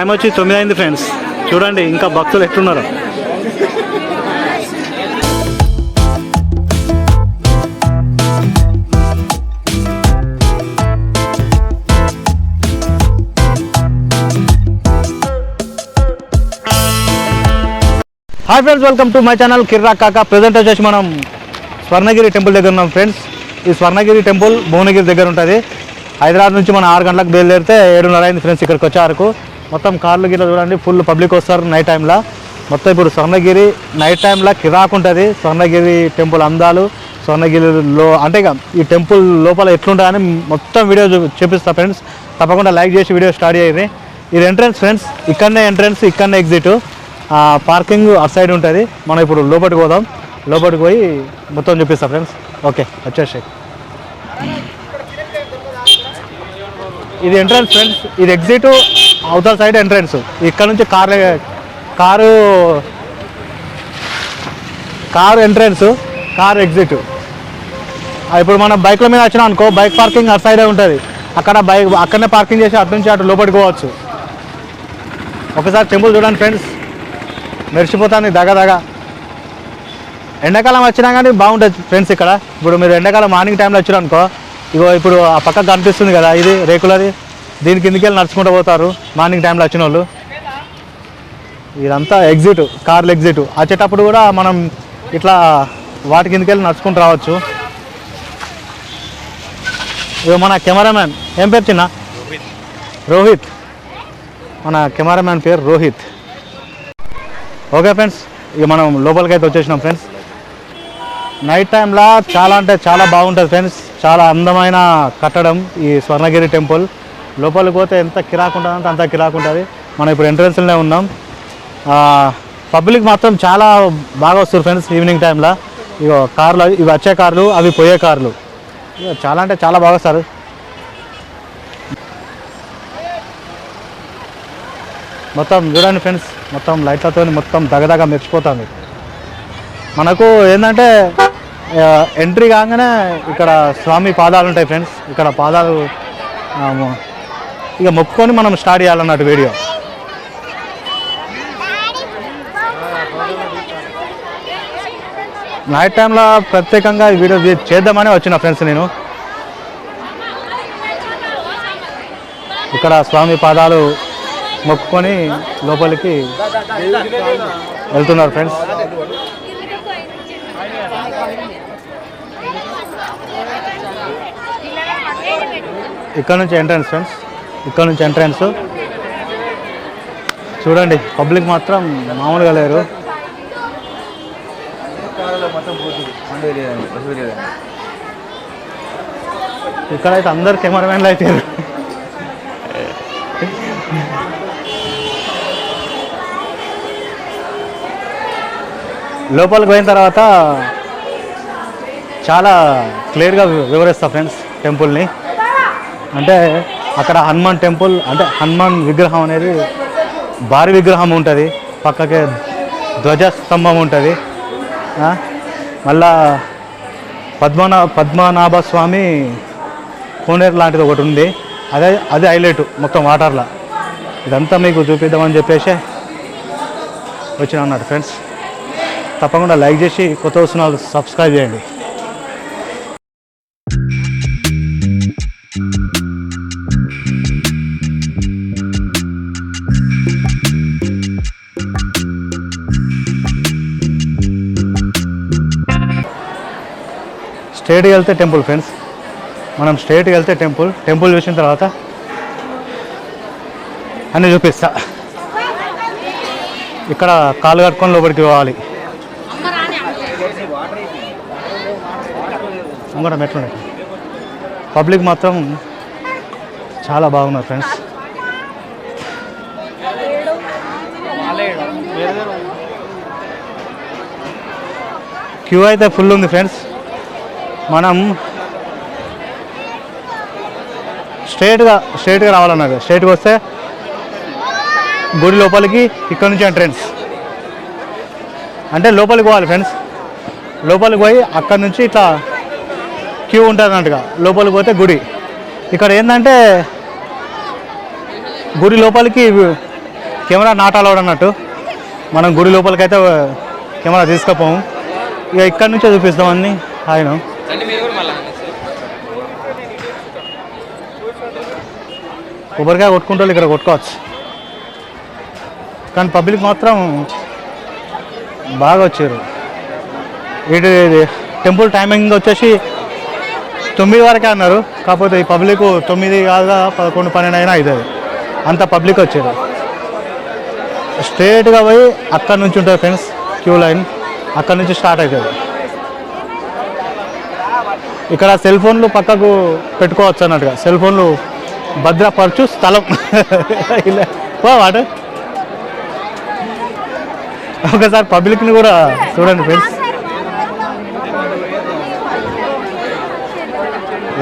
Time వచ్చి తొమ్మిది అయింది ఫ్రెండ్స్. చూడండి ఇంకా భక్తులు ఎట్లున్నారు hi friends welcome to my channel Kirra Kaka present వచ్చేసి మనం స్వర్ణగిరి టెంపుల్ దగ్గర ఉన్నాం ఫ్రెండ్స్ ఈ స్వర్ణగిరి టెంపుల్ భువనగిరి దగ్గర ఉంటుంది. హైదరాబాద్ నుంచి మనం ఆరు గంటలకు బయలుదేరితే ఏడున్నర అయింది ఫ్రెండ్స్ ఇక్కడికి వచ్చే వరకు. మొత్తం కార్లు గిట్ల చూడండి ఫుల్ పబ్లిక్ వస్తారు నైట్ టైంలో మొత్తం ఇప్పుడు స్వర్ణగిరి నైట్ టైంలో కిరాక్ ఉంటుంది. స్వర్ణగిరి టెంపుల్ అందాలు స్వర్ణగిరిలో అంటే ఇక ఈ టెంపుల్ లోపల ఎట్లుంటుందని మొత్తం వీడియో చూపిస్తా ఫ్రెండ్స్ తప్పకుండా లైక్ చేసి వీడియో స్టార్ట్ చేయండి. ఇది ఎంట్రన్స్ ఫ్రెండ్స్ ఇక్కడనే ఎంట్రన్స్ ఇక్కడనే ఎగ్జిట్ పార్కింగ్ అటు సైడ్ ఉంటుంది. మనం ఇప్పుడు లోపలికి పోదాం. లోపలికి పోయి మొత్తం చూపిస్తా ఫ్రెండ్స్ ఓకే వచ్చేసాయి. ఇది ఎంట్రన్స్ ఫ్రెండ్స్ ఇది ఎగ్జిట్ అవతల సైడ్ ఎంట్రన్స్ ఇక్కడ నుంచి car car car entrance car exit ఇప్పుడు మనం బైక్ల మీద వచ్చినాం అనుకో బైక్ పార్కింగ్ అటు సైడే ఉంటుంది. అక్కడ బైక్ అక్కడనే పార్కింగ్ చేసి అటు నుంచి అటు లోపలికి పోవచ్చు. ఒకసారి టెంపుల్ చూడండి ఫ్రెండ్స్ మెరిసిపోతుంది దగ దగ. ఎండాకాలం వచ్చినా కానీ బాగుంటుంది ఫ్రెండ్స్ ఇక్కడ. ఇప్పుడు మీరు ఎండాకాలం మార్నింగ్ టైంలో వచ్చారు అనుకో ఇగో ఇప్పుడు ఆ పక్కకు కనిపిస్తుంది కదా ఇది రేకులది. దీని కిందకెళ్ళి నడుచుకుంటూ పోతారు? మార్నింగ్ టైంలో వచ్చిన వాళ్ళు ఇదంతా ఎగ్జిట్ కార్లు ఎగ్జిట్ వచ్చేటప్పుడు కూడా మనం ఇట్లా వాటి కిందకెళ్ళి నడుచుకుంటూ రావచ్చు? ఇగో మన కెమెరామ్యాన్. ఏం పేరు చిన్న? రోహిత్. మన కెమెరామ్యాన్ పేరు రోహిత్. ఓకే ఫ్రెండ్స్ ఇక మనం లోపలికి అయితే వచ్చేసినాం ఫ్రెండ్స్ నైట్ టైంలో చాలా అంటే చాలా బాగుంటుంది ఫ్రెండ్స్ చాలా అందమైన కట్టడం ఈ స్వర్ణగిరి టెంపుల్ లోపలికి పోతే ఎంత కిరాకు ఉంటుందంటే అంత కిరాకు ఉంటుంది. మనం ఇప్పుడు ఎంట్రన్స్లోనే ఉన్నాం. పబ్లిక్ మాత్రం చాలా బాగా వస్తారు ఫ్రెండ్స్ ఈవినింగ్ టైంలో ఇగో కార్లు ఇవి వచ్చే కార్లు అవి పోయే కార్లు. చాలా అంటే చాలా బాగా వస్తారు. మొత్తం చూడండి ఫ్రెండ్స్ మొత్తం లైట్లతో మొత్తం దగదగ మెచ్చిపోతుంది మనకు ఏంటంటే ఎంట్రీ కాగానే ఇక్కడ స్వామి పాదాలు ఉంటాయి ఫ్రెండ్స్ ఇక్కడ పాదాలు ఇక మొక్కుకొని మనం స్టార్ట్ చేయాలన్నట్టు వీడియో. నైట్ టైంలో ప్రత్యేకంగా ఈ వీడియో చేద్దామని వచ్చిన ఫ్రెండ్స్ నేను. ఇక్కడ స్వామి పాదాలు మొక్కుకొని లోపలికి వెళ్తున్నారు ఫ్రెండ్స్. ఇక్కడ నుంచి ఎంట్రన్స్ ఫ్రెండ్స్. ఇక్కడ నుంచి ఎంట్రన్స్. చూడండి పబ్లిక్ మాత్రం మామూలుగా లేరు. ఇక్కడైతే అందరు కెమెరామెన్లు అయితే లోపలికి పోయిన తర్వాత చాలా క్లియర్గా వివరిస్తా ఫ్రెండ్స్ టెంపుల్ని. అంటే అక్కడ హనుమాన్ టెంపుల్ అంటే హనుమాన్ విగ్రహం అనేది భారీ విగ్రహం ఉంటుంది. పక్కకే ధ్వజ స్తంభం ఉంటుంది మళ్ళా పద్మనా పద్మనాభ స్వామి కోనేరు లాంటిది ఒకటి ఉంది. అదే అది హైలైట్ మొత్తం వాటర్లో. ఇదంతా మీకు చూపిద్దామని చెప్పేసి వచ్చిన అన్నాడు ఫ్రెండ్స్. తప్పకుండా లైక్ చేసి కొత్త వస్తున్న సబ్స్క్రైబ్ చేయండి. స్ట్రేట్కి వెళ్తే టెంపుల్ ఫ్రెండ్స్. మనం స్ట్రేట్కి వెళ్తే టెంపుల్. టెంపుల్ చూసిన తర్వాత అన్నీ చూపిస్తా. ఇక్కడ కాలు కట్టుకొని లోపలికి పోవాలి. ముంగట మెట్లున్నాయి పబ్లిక్ మాత్రం చాలా బాగున్నారు ఫ్రెండ్స్. క్యూ అయితే ఫుల్ ఉంది ఫ్రెండ్స్. మనం స్ట్రేట్గా స్ట్రేట్గా రావాలన్నది స్ట్రేట్గా వస్తే గుడి లోపలికి ఇక్కడ నుంచి ఎంట్రెన్స్. అంటే లోపలికి పోవాలి ఫ్రెండ్స్. లోపలికి పోయి అక్కడ నుంచి ఇట్లా క్యూ ఉంటుంది అన్నట్టుగా లోపలికి పోతే గుడి. ఇక్కడ ఏంటంటే గుడి లోపలికి కెమెరా నాట్ అలౌడ్ అన్నట్టు. మనం గుడి లోపలికి అయితే కెమెరా తీసుకుపోము ఇక ఇక్కడి నుంచే చూపిస్తామని ఆయన రండి మీరు కూడా మళ్ళీ. కొబ్బరికాయ కొట్టుకుంటారు ఇక్కడ కొట్టుకోవచ్చు. కానీ పబ్లిక్ మాత్రం బాగా వచ్చారు. ఇటు టెంపుల్ టైమింగ్ వచ్చేసి తొమ్మిది వరకే అన్నారు. కాకపోతే ఈ పబ్లిక్ తొమ్మిది కాదుగా పదకొండు పన్నెండు అయినా అవుతుంది అంత పబ్లిక్ వచ్చారు. స్ట్రేట్గా పోయి అక్కడ నుంచి ఉంటుంది ఫ్రెండ్స్ క్యూ లైన్. అక్కడ నుంచి స్టార్ట్ అవుతుంది ఇక్కడ సెల్ ఫోన్లు పక్కకు పెట్టుకోవచ్చు అన్నట్టుగా. సెల్ ఫోన్లు భద్రపరచు స్థలం. ఇలా. పో వాడు ఒకసారి పబ్లిక్ని కూడా చూడండి ఫ్రెండ్స్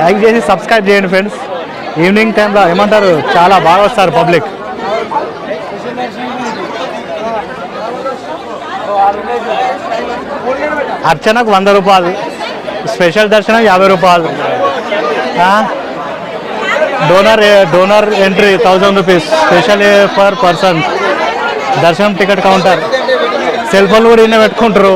లైక్ చేసి సబ్స్క్రైబ్ చేయండి ఫ్రెండ్స్ ఈవినింగ్ టైంలో ఏమంటారు? చాలా బాగా వస్తారు పబ్లిక్ అర్చనకు వంద రూపాయలు. స్పెషల్ దర్శనం యాభై రూపాయలు. Donor donor entry thousand rupees. Special per person. దర్శనం టికెట్ కౌంటర్. సెల్ ఫోన్లు కూడా ఈయన పెట్టుకుంటారు.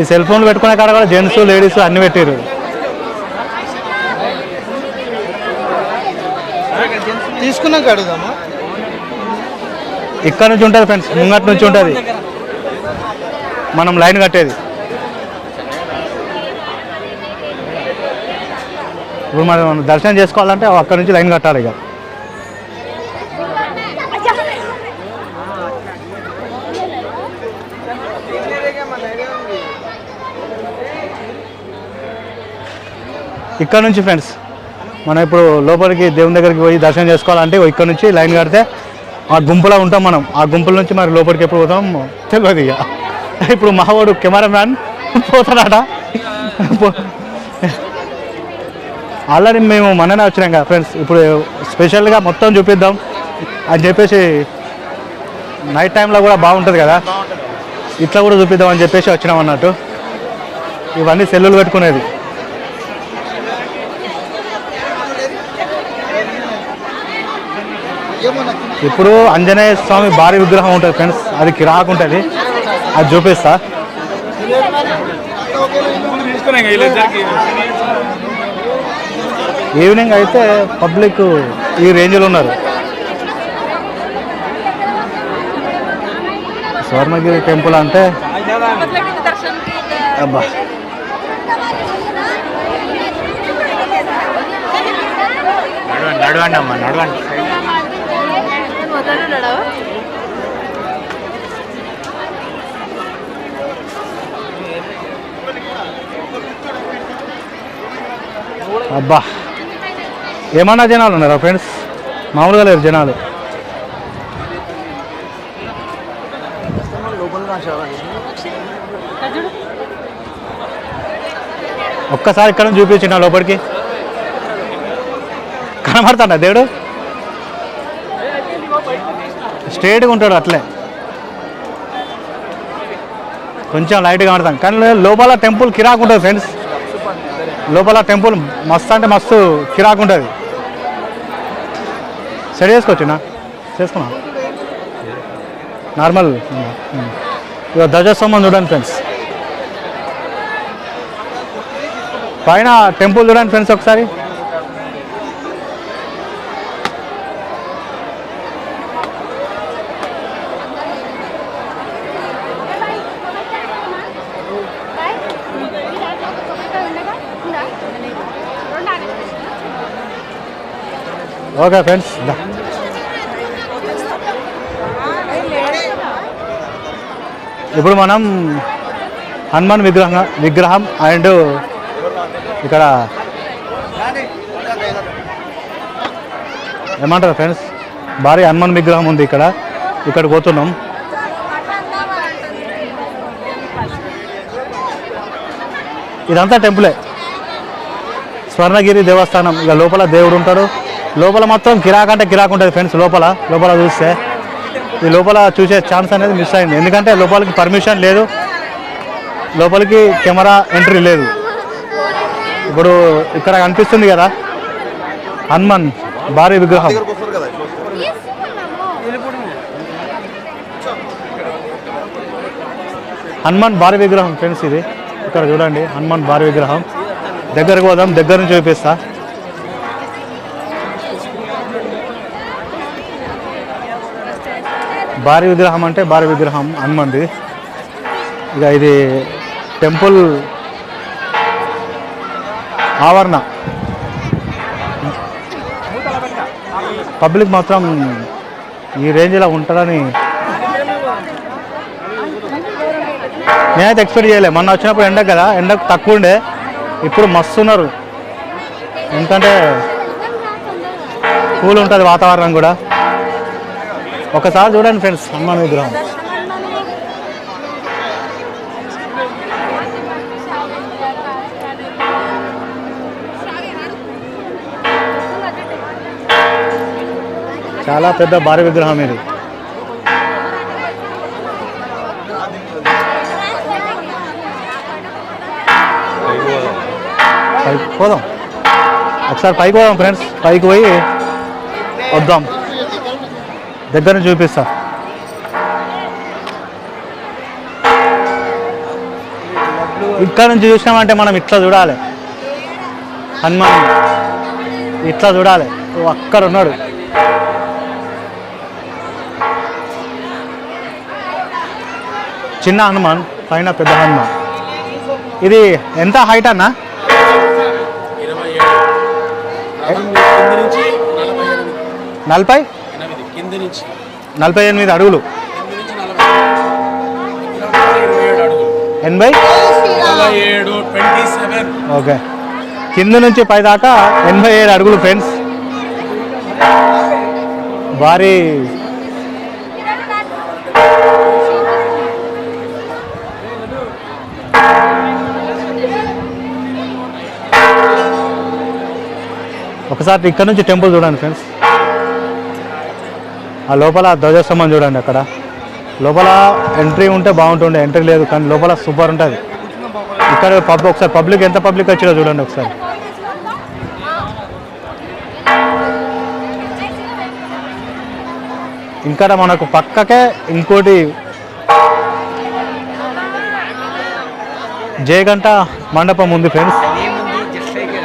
ఈ సెల్ ఫోన్లు పెట్టుకునే కాడ కూడా జెంట్స్ లేడీస్ అన్ని పెట్టారు తీసుకున్నాక అడుగుదామా? ఇక్కడ నుంచి ఉంటుంది ఫ్రెండ్స్ ముంగట్ నుంచి ఉంటుంది. మనం లైన్ కట్టేది. ఇప్పుడు మనం దర్శనం చేసుకోవాలంటే అక్కడ నుంచి లైన్ కట్టాలి ఇక. ఇక్కడ నుంచి ఫ్రెండ్స్ మనం ఇప్పుడు లోపలికి దేవుని దగ్గరికి పోయి దర్శనం చేసుకోవాలంటే ఇక్కడ నుంచి లైన్ కడితే ఆ గుంపులో ఉంటాం మనం. ఆ గుంపుల నుంచి మరి లోపలికి ఎప్పుడు పోతాం? తెలియదు ఇక ఇప్పుడు మావాడు కెమెరామ్యాన్ పోతాడట. ఆల్రెడీ మేము మననే వచ్చినాం కదా ఫ్రెండ్స్. ఇప్పుడు స్పెషల్గా మొత్తం చూపిద్దాం. అని చెప్పేసి నైట్ టైంలో కూడా బాగుంటుంది కదా. ఇట్లా కూడా చూపిద్దాం అని చెప్పేసి వచ్చినాం అన్నట్టు. ఇవన్నీ సెల్లులు పెట్టుకునేది. ఏమన్నా ఇప్పుడు ఆంజనేయ స్వామి భారీ విగ్రహం ఉంటుంది ఫ్రెండ్స్ అది కిరాకు ఉంటుంది. అది చూపిస్తా. ఈవినింగ్ అయితే పబ్లిక్ ఈ రేంజ్లో ఉన్నారు. స్వర్ణగిరి టెంపుల్ అంటే అబ్బా. నడవండి అమ్మా నడవండి. అబ్బా. ఏమన్నా జనాలు ఉన్నారా ఫ్రెండ్స్ మామూలుగా లేరు జనాలు. ఒక్కసారి ఇక్కడ చూపించిన లోపలికి. కనబడతాడా దేవుడు? స్ట్రేట్గా ఉంటాడు అట్లే. కొంచెం లైట్గా ఆడతాం. కానీ లోపల టెంపుల్ కిరాకు ఉంటుంది ఫ్రెండ్స్ లోపల టెంపుల్ మస్తు అంటే మస్తు కిరాకు ఉంటుంది. సెట్ చేసుకోవచ్చునా చేసుకున్నా? నార్మల్ ఇక ధ్వజస్తంభం చూడండి ఫ్రెండ్స్ పైన టెంపుల్ చూడండి ఫ్రెండ్స్ ఒకసారి. ఓకే ఫ్రెండ్స్ ఇప్పుడు మనం హనుమాన్ విగ్రహం విగ్రహం అండ్ ఇక్కడ ఏమంటారు ఫ్రెండ్స్ భారీ హనుమాన్ విగ్రహం ఉంది ఇక్కడ ఇక్కడ పోతున్నాం. ఇదంతా టెంపులే. స్వర్ణగిరి దేవస్థానం ఇక లోపల దేవుడు ఉంటాడు. లోపల మొత్తం కిరాక్ అంటే కిరాక్ ఉంటుంది ఫ్రెండ్స్ లోపల. లోపల చూస్తే ఈ లోపల చూసే ఛాన్స్ అనేది మిస్ అయింది. ఎందుకంటే లోపలికి పర్మిషన్ లేదు. లోపలికి కెమెరా ఎంట్రీ లేదు. ఇప్పుడు ఇక్కడ కనిపిస్తుంది కదా హనుమాన్ భారీ విగ్రహం. హనుమాన్ భారీ విగ్రహం ఫ్రెండ్స్ ఇది. ఇక్కడ చూడండి హనుమాన్ భారీ విగ్రహం. దగ్గరకు పోదాం దగ్గర నుంచి చూపిస్తా. భారీ విగ్రహం అంటే భారీ విగ్రహం హనుమంది. ఇక ఇది టెంపుల్ ఆవరణ. పబ్లిక్ మాత్రం ఈ రేంజ్లో ఉంటుందని నేనైతే ఎక్స్పెక్ట్ చేయలే. మొన్న వచ్చినప్పుడు ఎండ కదా ఎండకు తక్కువ ఉండే ఇప్పుడు మస్తు ఉన్నారు. ఎందుకంటే కూల్ ఉంటుంది వాతావరణం కూడా. ఒకసారి చూడండి ఫ్రెండ్స్. హనుమాన్ విగ్రహం చాలా పెద్ద భారీ విగ్రహం ఇది. పైకి పోదాం. ఒకసారి పైకి పోదాం ఫ్రెండ్స్. పైకి పోయి వద్దాం. దగ్గర చూపిస్తా. ఇక్కడ నుంచి చూసినామంటే మనం ఇట్లా చూడాలి. హనుమాన్ ఇట్లా చూడాలి. అక్కడ ఉన్నాడు. చిన్న హనుమాన్ పైన పెద్ద హనుమాన్. ఇది ఎంత హైట్ అన్నా? నలభై? కింది నుంచి? నలభై ఎనిమిది అడుగులు. ఎనభై? ఓకే. కింద నుంచి పై దాకా ఎనభై ఏడు అడుగులు ఫ్రెండ్స్. భారీ. ఒకసారి ఇక్కడ నుంచి టెంపుల్ చూడండి ఫ్రెండ్స్. ఆ లోపల ధ్వజస్తంభం చూడండి అక్కడ. లోపల ఎంట్రీ ఉంటే బాగుంటుండే ఎంట్రీ లేదు కానీ లోపల సూపర్ ఉంటుంది. ఇక్కడ పబ్ ఒకసారి పబ్లిక్ ఎంత పబ్లిక్ వచ్చిందో చూడండి ఒకసారి. ఇంకా మనకు పక్కకే ఇంకోటి జయగంట మండపం ఉంది ఫ్రెండ్స్ ఏముంది జస్ట్ లైక్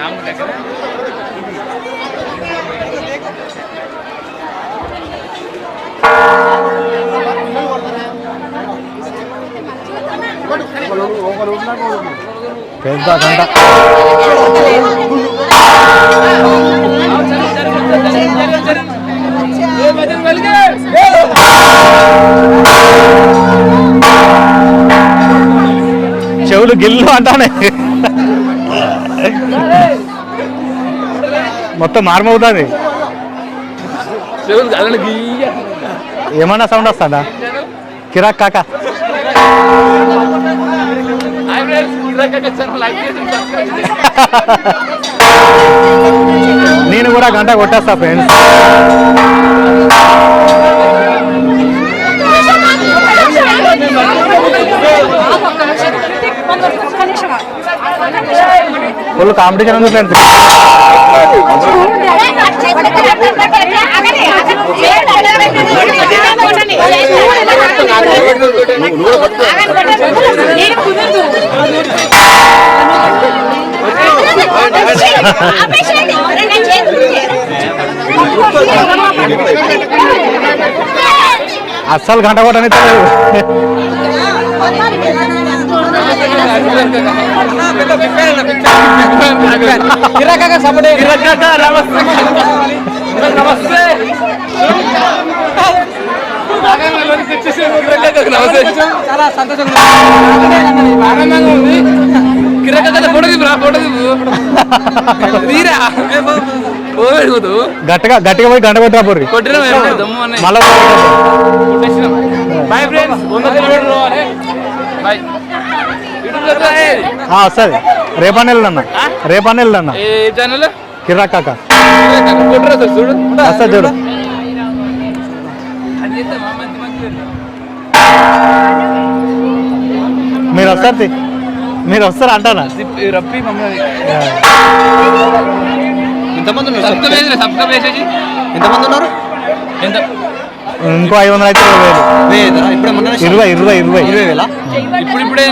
రాముడు దగ్గర పెద్ద గంట. చెవులు గిల్లు అంటానే. మొత్తం మారమవుతుంది ఏమన్నా సౌండ్ వస్తుందా? కిరాక్ కాక. నేను కూడా గంట కొట్టేస్తా ఫ్రెండ్స్. ఫుల్ కాంపిటీషన్ ఉంది ఫ్రెండ్స్. అస్సలు గంట కొట్టని చాలా సంతోషంగా ఆనందంగా ఉంది. గట్టిగా గట్టిగా పోయి గంట కొట్టరా పోర్రి మళ్ళా వస్తుంది రేపని వెళ్ళన్న రేపని వెళ్ళన్న కిరా కాక. సార్ చూడు. మీరు వస్తారు. మీరు వస్తారు అంటారా రప్పి మమ్మల్ని ఎంతమంది ఉన్నారు? ఎంతమంది ఉన్నారు? ఎంత? ఇంకో ఐదు వందలు అయితే ఇరవై వేలు. ఇరవై ఇరవై ఇరవై. ఇరవై వేల? ఇప్పుడు ఇప్పుడే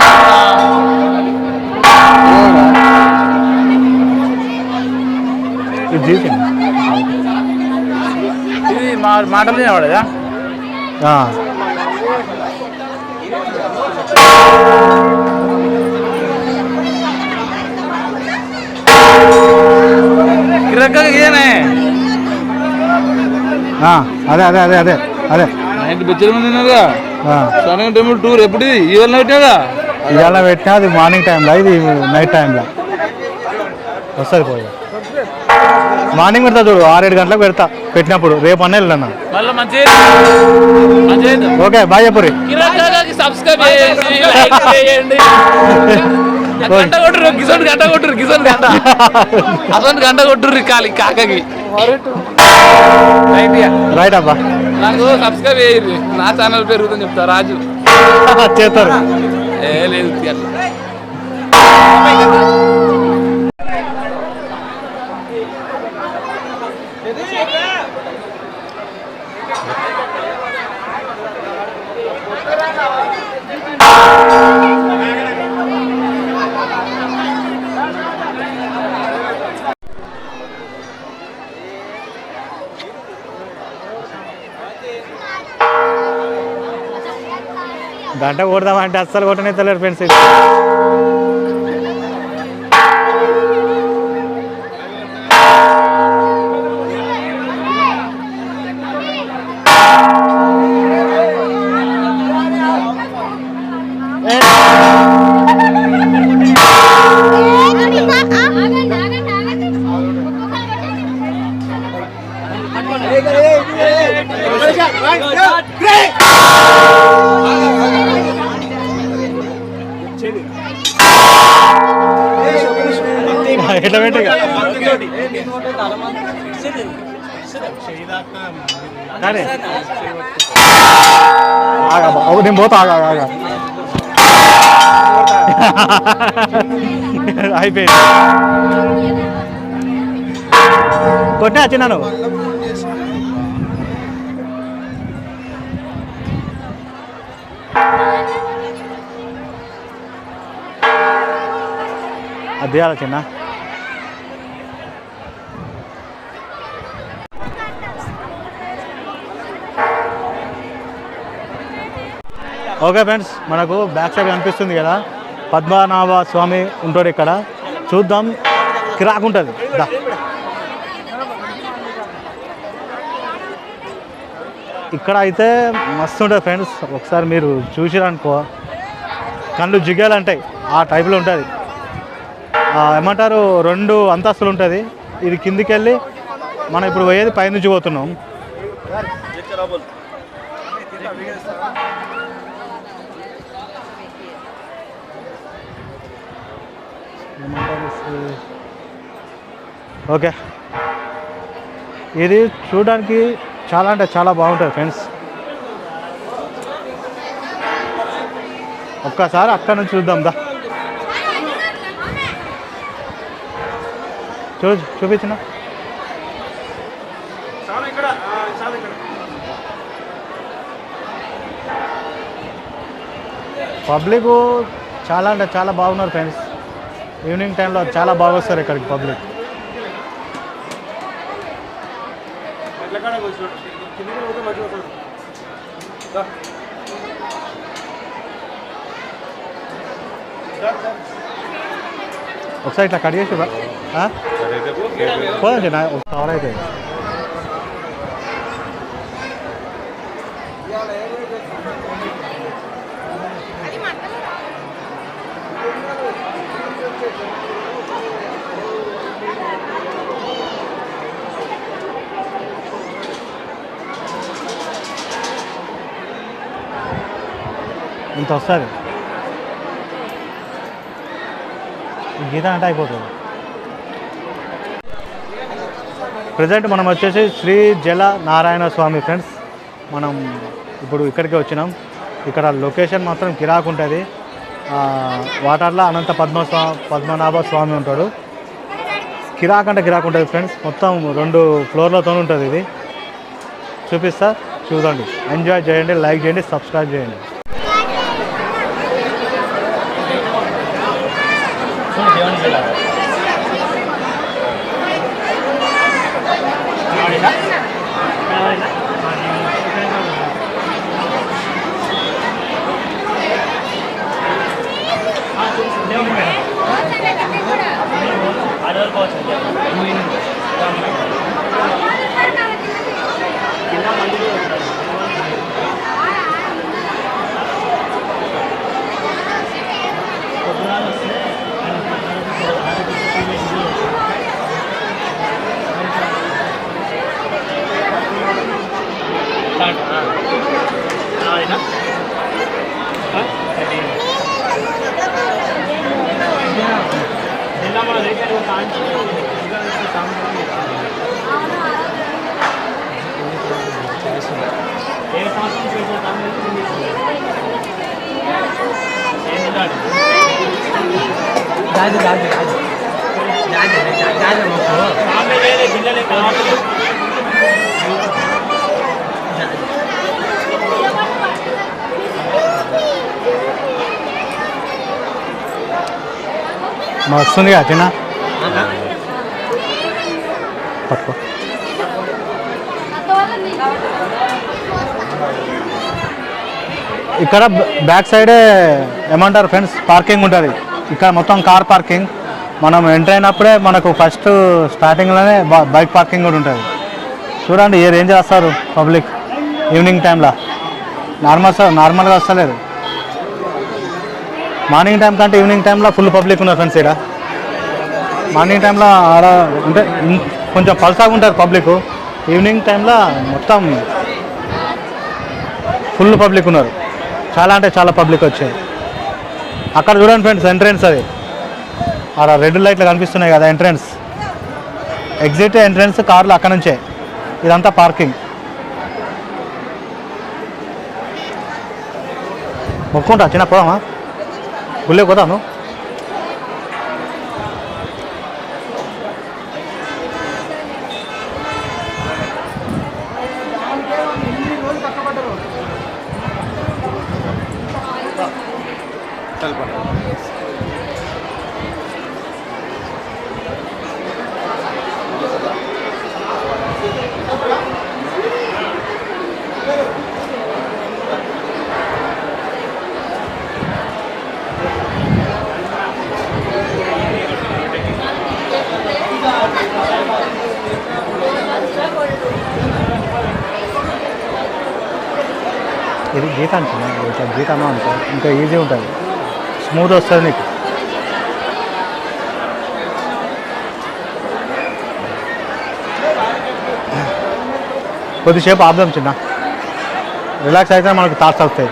ఇది మాటలు వినబడదా ఇదేనే ఆ, అదే అదే అదే అదే అదే. నైట్ బెచ్చల మంది ఉన్నారుగా. టెంపుల్ టూర్ ఎప్పుడు ఇది ఇవాళ పెట్టాగా ఇవాళ పెట్టినా అది మార్నింగ్ టైంలో ఇది నైట్ టైంలో వస్తుంది పోయి. మార్నింగ్ పెడతా చూడు ఆరేడు గంటలకు పెడతా. పెట్టినప్పుడు రేపు అన్న వెళ్ళన్నా మంచిగా ఓకే బాయ్ చెప్పురి. సబ్స్క్రైబ్ చేయండి. లైక్ చేయండి. గంట కొట్టురు గిసోటి గంట కొట్టురు గిసోటి గంట. అసలు గంట కొట్టుర్రు కాలి కాకకి. రైట్ అబ్బా. నాకు సబ్స్క్రైబ్ చేయరు. నా ఛానల్ పెరుగుతుంది చెప్తా రాజు. చేస్తారు. ఏ లేదు అట్లా గంట కొడదామంటే అస్సలు కొట్టనే ఫ్రెండ్స్ ఎట్లా పెట్టి కానీ నేను పోతా ఆగా ఆగా. అయిపోయింది. కొట్టే వచ్చినాను అది తీయాలా చిన్న? ఓకే ఫ్రెండ్స్ మనకు బ్యాక్ సైడ్ కనిపిస్తుంది కదా. పద్మనాభ స్వామి ఉంటాడు ఇక్కడ. చూద్దాం కిరాక్ ఉంటుంది. దా. ఇక్కడ అయితే మస్తు ఉంటుంది ఫ్రెండ్స్. ఒకసారి మీరు చూసిరనుకో. కళ్ళు జిగేలంటాయి. ఆ టైప్లో ఉంటుంది. ఏమంటారు? రెండు అంతస్తులు ఉంటుంది. ఇది కిందికి వెళ్ళి మనం ఇప్పుడు పోయేది పైనుంచి పోతున్నాం ఏమంటారు శ్రీ- ఓకే. ఇది చూడడానికి చాలా అంటే చాలా బాగుంటుంది ఫ్రెండ్స్. ఒక్కసారి అక్కడ నుంచి చూద్దాం దా. చూ చూపించిన? పబ్లిక్ చాలా అంటే చాలా బాగున్నారు ఫ్రెండ్స్. ఈవినింగ్ టైంలో చాలా బాగా వస్తారు ఇక్కడికి పబ్లిక్. ఒకసారి ఇట్లా కట్ చేసి పోదండి నా కవర్ అయితే. ఇంత వస్తుంది గీత అంటే అయిపోతుంది ప్రజెంట్ మనం వచ్చేసి శ్రీ జల నారాయణ స్వామి ఫ్రెండ్స్ మనం ఇప్పుడు ఇక్కడికి వచ్చినాం. ఇక్కడ లొకేషన్ మాత్రం కిరాక్ ఉంటుంది. వాటర్లో అనంత పద్మ పద్మనాభ స్వామి ఉంటాడు. కిరాక్ అంటే కిరాక్ ఉంటుంది ఫ్రెండ్స్ మొత్తం రెండు ఫ్లోర్లతో ఉంటుంది ఇది. చూపిస్తా చూడండి. ఎంజాయ్ చేయండి లైక్ చేయండి సబ్స్క్రైబ్ చేయండి. మా వస్తుందిగా తినా పట్టుకో. ఇక్కడ బ్యాక్ సైడే ఏమంటారు ఫ్రెండ్స్ పార్కింగ్ ఉంటుంది. ఇక్కడ మొత్తం కార్ పార్కింగ్. మనం ఎంటర్ అయినప్పుడే మనకు ఫస్ట్ స్టార్టింగ్లోనే బ- బైక్ పార్కింగ్ కూడా ఉంటుంది. చూడండి ఏ రేంజ్ వస్తారు పబ్లిక్ ఈవినింగ్ టైంలో? నార్మల్ సార్ నార్మల్గా వస్తలేరు మార్నింగ్ టైం కంటే ఈవినింగ్ టైంలో ఫుల్ పబ్లిక్ ఉన్నారు ఫ్రెండ్స్ ఇక్కడ. మార్నింగ్ టైంలో ఆడ అంటే కొంచెం పల్సాగా ఉంటారు పబ్లిక్. ఈవినింగ్ టైంలో మొత్తం ఫుల్ పబ్లిక్ ఉన్నారు. చాలా అంటే చాలా పబ్లిక్ వచ్చారు. అక్కడ చూడండి ఫ్రెండ్స్ ఎంట్రెన్స్ అది. ఆడ రెడ్ లైట్లు కనిపిస్తున్నాయి కదా ఎంట్రెన్స్. ఎగ్జిట్ ఎంట్రెన్స్ కార్లు అక్కడ నుంచే. ఇదంతా పార్కింగ్. మొక్కుంటా చిన్న పోదామా? గుళ్ళే పోదాను ఇది గీత అనుకున్నా ఇట్లా గీతమా అనుకో ఇంకా ఈజీ ఉంటుంది. స్మూత్ వస్తుంది నీకు. కొద్దిసేపు ఆపుదాం చిన్న. రిలాక్స్ అయితే మనకు థాట్స్ వస్తాయి.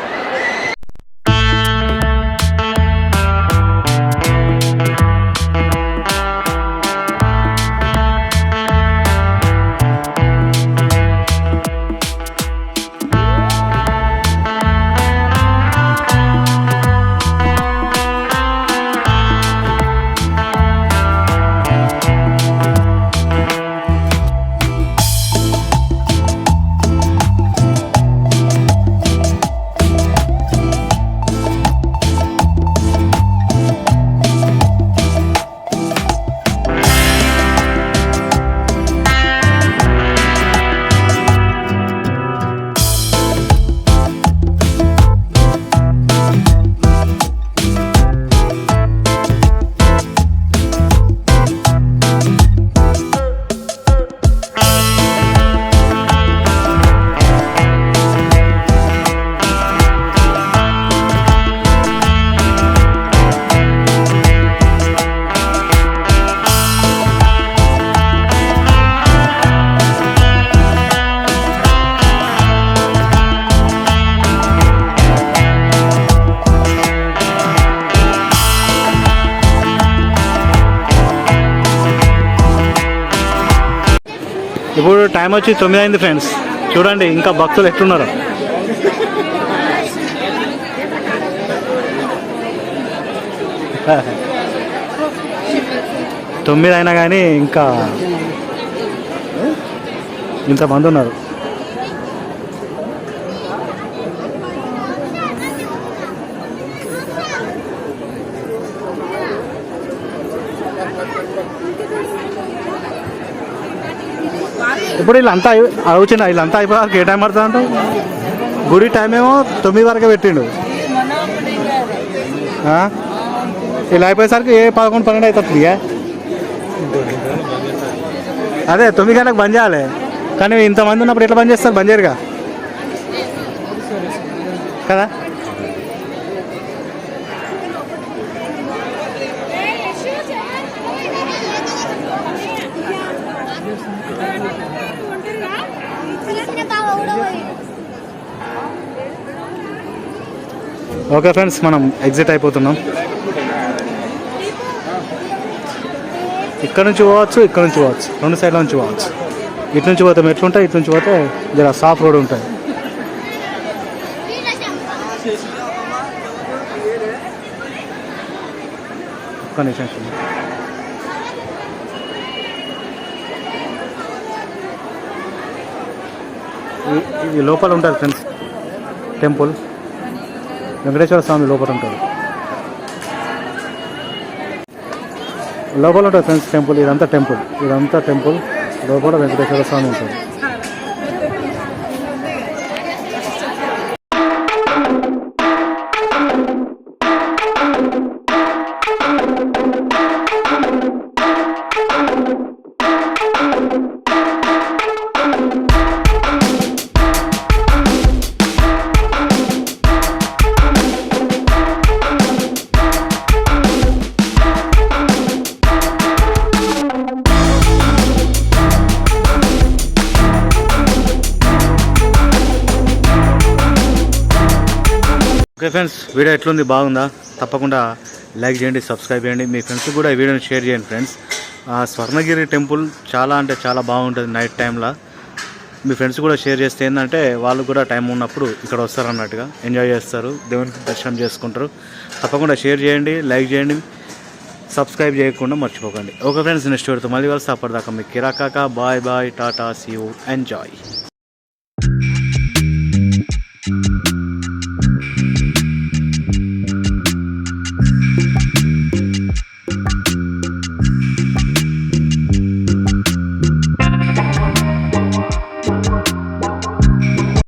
ఇప్పుడు టైం వచ్చి తొమ్మిది అయింది ఫ్రెండ్స్. చూడండి ఇంకా భక్తులు ఎట్లున్నారు. తొమ్మిది అయినా కానీ ఇంకా ఇంతమంది ఉన్నారు. ఇప్పుడు వీళ్ళంతా అయి- వచ్చిన వీళ్ళంతా అయిపోయాక ఏ టైం పడుతుంది అంటే గుడి టైం ఏమో తొమ్మిది వరకే పెట్టిండు. ఇలా అయిపోయేసరికి ఏ పదకొండు పన్నెండు అవుతుంది అదే తొమ్మిది గంటలకు బంద్ చేయాలి. కానీ ఇంతమంది ఉన్నప్పుడు ఎట్లా బంద్ చేస్తారు? బంద్ చేయరుగా? కదా? ఓకే ఫ్రెండ్స్ మనం ఎగ్జిట్ అయిపోతున్నాం. ఇక్కడ నుంచి పోవచ్చు ఇక్కడ నుంచి పోవచ్చు. రెండు సైడ్ల నుంచి పోవచ్చు. ఇటు నుంచి పోతే మెట్లు ఉంటాయి ఇటు నుంచి పోతే జర సాఫ్ రోడ్ ఉంటుంది ఒక్క నిమిషం ఈ- ఇది లోపల ఉంటుంది ఫ్రెండ్స్ టెంపుల్. వెంకటేశ్వర స్వామి లోపల ఉంటారు లోపల ఉంటుంది ఫ్రెండ్స్ టెంపుల్. ఇదంతా టెంపుల్. ఇదంతా టెంపుల్. లోపల వెంకటేశ్వర స్వామి ఉంటుంది ఓకే ఫ్రెండ్స్ వీడియో ఎట్లుంది? బాగుందా? తప్పకుండా లైక్ చేయండి సబ్స్క్రైబ్ చేయండి. మీ ఫ్రెండ్స్కి కూడా ఈ వీడియోని షేర్ చేయండి ఫ్రెండ్స్ ఆ స్వర్ణగిరి టెంపుల్ చాలా అంటే చాలా బాగుంటుంది నైట్ టైంలో మీ ఫ్రెండ్స్ కూడా షేర్ చేస్తే ఏంటంటే వాళ్ళు కూడా టైం ఉన్నప్పుడు ఇక్కడ వస్తారు అన్నట్టుగా. ఎంజాయ్ చేస్తారు దేవునికి దర్శనం చేసుకుంటారు. తప్పకుండా షేర్ చేయండి లైక్ చేయండి సబ్స్క్రైబ్ చేయకుండా మర్చిపోకండి. ఓకే ఫ్రెండ్స్ నెక్స్ట్ వీడియోతో మళ్ళీ కలిసి అప్పటిదాకా మీకు Kirrakaka bye bye tata see you enjoy